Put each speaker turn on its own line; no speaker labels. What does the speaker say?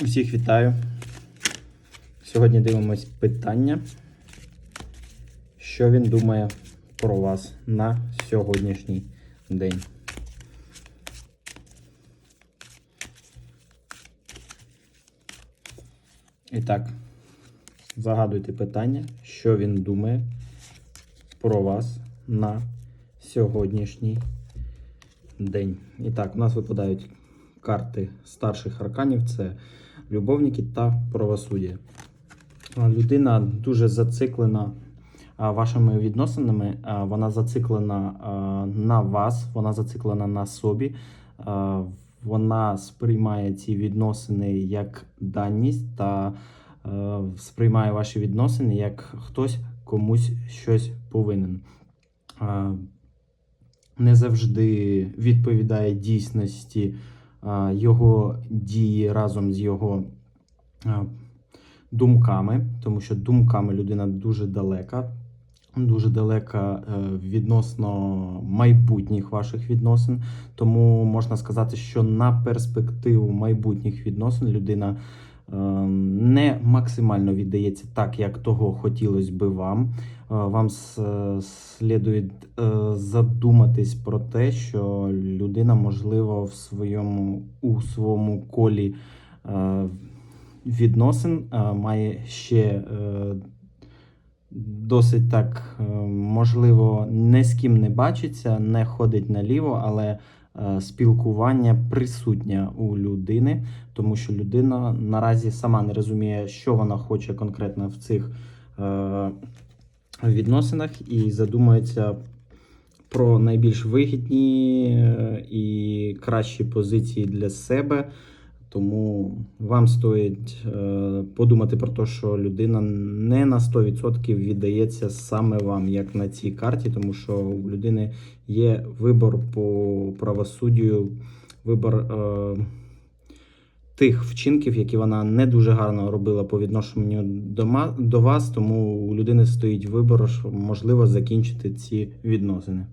Всіх вітаю. Сьогодні дивимось питання, що він думає про вас на сьогоднішній день. І так, загадуйте питання, що він думає про вас на сьогоднішній день. І так, у нас випадають карти старших арканів: це любовники та правосуддя. Людина дуже зациклена вашими відносинами, вона зациклена на вас, вона зациклена на собі. Вона сприймає ці відносини як даність та сприймає ваші відносини як хтось комусь щось повинен. Не завжди відповідає дійсності його дії разом з його думками, тому що думками людина дуже далека, дуже далека е, відносно майбутніх ваших відносин. Тому можна сказати, що на перспективу майбутніх відносин людина не максимально віддається так, як того хотілося би вам. Е, Вам с- слідує е, задуматись про те, що людина, можливо, в своєму у своєму колі е, відносин е, має ще е, досить так, е, можливо, не з ким не бачиться, не ходить наліво, але е, спілкування присутнє у людини, тому що людина наразі сама не розуміє, що вона хоче конкретно в цих е, відносинах, і задумується про найбільш вигідні е, і кращі позиції для себе. Тому вам стоїть е, подумати про те, що людина не на 100% віддається саме вам, як на цій карті, тому що у людини є вибор по правосуддю, вибор е, тих вчинків, які вона не дуже гарно робила по відношенню до, до вас. Тому у людини стоїть вибор, можливо закінчити ці відносини.